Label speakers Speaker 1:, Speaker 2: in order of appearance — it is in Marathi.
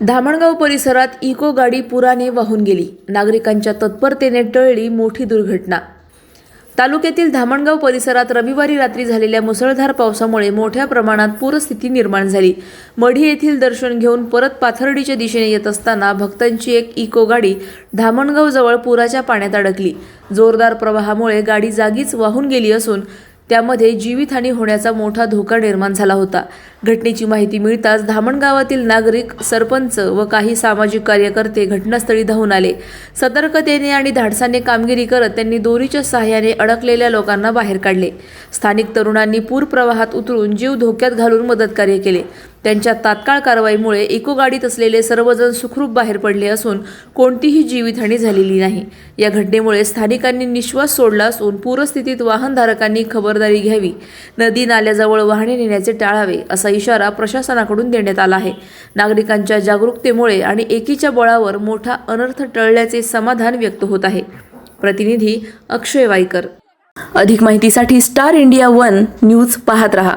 Speaker 1: धामणगाव परिसरात इको गाडी पुराने वाहून गेली. नागरिकांच्या तत्परतेने टळली मोठी दुर्घटना. तालुक्यातील धामणगाव परिसरात रविवारी रात्री झालेल्या मुसळधार पावसामुळे मोठ्या प्रमाणात पूरस्थिती निर्माण झाली. मढी येथील दर्शन घेऊन परत पाथर्डीच्या दिशेने येत असताना भक्तांची एक इको गाडी धामणगाव जवळ पुराच्या पाण्यात अडकली. जोरदार प्रवाहामुळे गाडी जागीच वाहून गेली असून त्यामध्ये जीवितहानी होण्याचा मोठा धोका निर्माण झाला होता. घटनेची माहिती मिळताच धामणगावातील नागरिक सरपंच व काही सामाजिक कार्यकर्ते घटनास्थळी धावून आले. सतर्कतेने आणि धाडसाने कामगिरी करत त्यांनी दोरीच्या सहाय्याने अडकलेल्या लोकांना बाहेर काढले. स्थानिक तरुणांनी पूर प्रवाहात उतरून जीव धोक्यात घालून मदतकार्य केले. त्यांच्या तात्काळ कारवाईमुळे इको गाडीत असलेले सर्वजण सुखरूप बाहेर पडले असून कोणतीही जीवितहानी झालेली नाही. या घटनेमुळे स्थानिकांनी निश्वास सोडला असून पूरस्थितीत वाहनधारकांनी खबरदारी घ्यावी नदी नाल्याजवळ वाहने नेण्याचे टाळावे असा इशारा प्रशासनाकडून देण्यात आला आहे. नागरिकांच्या जागरूकतेमुळे आणि एकीच्या बळावर मोठा अनर्थ टळल्याचे समाधान व्यक्त होत आहे. प्रतिनिधी अक्षय वाईकर. अधिक माहितीसाठी स्टार इंडिया वन न्यूज पाहत रहा.